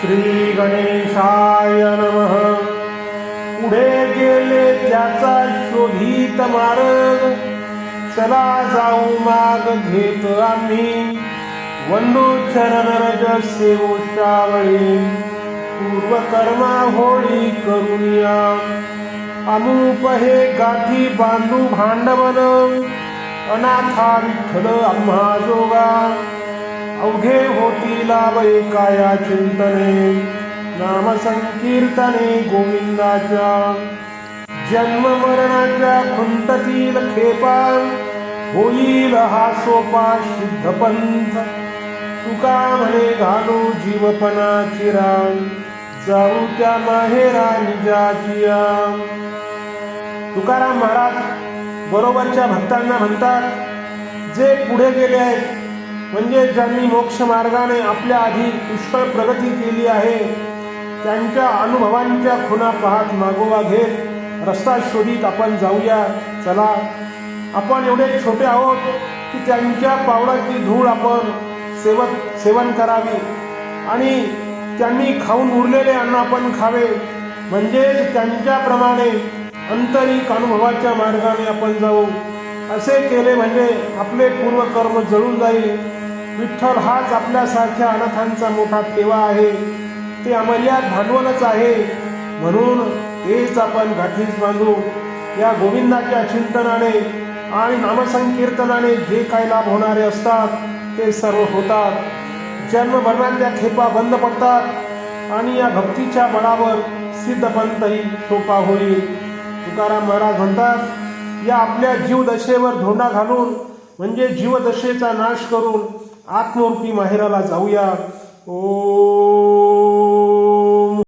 श्री गणेशाय नमः. पुढे गेले त्याचा शोधित मार्ग. चला जाऊ माग घेत आम्ही. वंदू चरण रज सेवोष्टावळी पूर्वकर्मा होळी करुनिया अमुप हे गाठी बांधू भांडवन अनाथा विठ्ठल आम्हा जोगा. अवघे होतील वै काया चिंतने नाम संकीर्तने गोविंदाच्या जन्म मरणाच्या खुंततील खेपा होईल हा सोपा सिद्ध पंथ तुका म्हणे घालू जीवपणा चिरा जाऊ त्या माहेरा निजाचिया तुकाराम महाराज बरोबरच्या भक्तांना म्हणतात जे पुढे गेले आहेत म्हणजे ज्यांनी मोक्ष मार्गाने आपल्या आधी पुष्कळ प्रगती केली आहे त्यांच्या अनुभवांच्या खुणा पाहत मागोवा घेत रस्ता शोधित आपण जाऊया. चला आपण एवढे छोटे आहोत की त्यांच्या पावलाची धूळ आपण सेवत सेवन करावी. आणि त्यांनी खाऊन उरलेले अन्न आपण खावे. म्हणजेच त्यांच्याप्रमाणे आंतरिक अनुभवाच्या मार्गाने आपण जाऊ. असे केले म्हणजे आपले पूर्वकर्म जळून जाईल. विठ्ठल हाच आपल्यासारख्या अनाथांचा मोठा ठेवा आहे. ते अमर्याद भांडवलच आहे. म्हणून तेच आपण गाठीस बांधू या गोविंदाच्या चिंतनाने आणि नामसंकीर्तनाने जे काही लाभ होणारे असतात ते सर्व होतात. जन्म मरणाच्या खेपा बंद पडतात आणि या भक्तीच्या बळावर सिद्धपंतही सोपा होईल. तुकाराम महाराज म्हणतात या आपल्या जीवदशेवर धोंडा घालून म्हणजे जीवदशेचा नाश करून आत्मरूपी माहेराला जाऊया. ओ.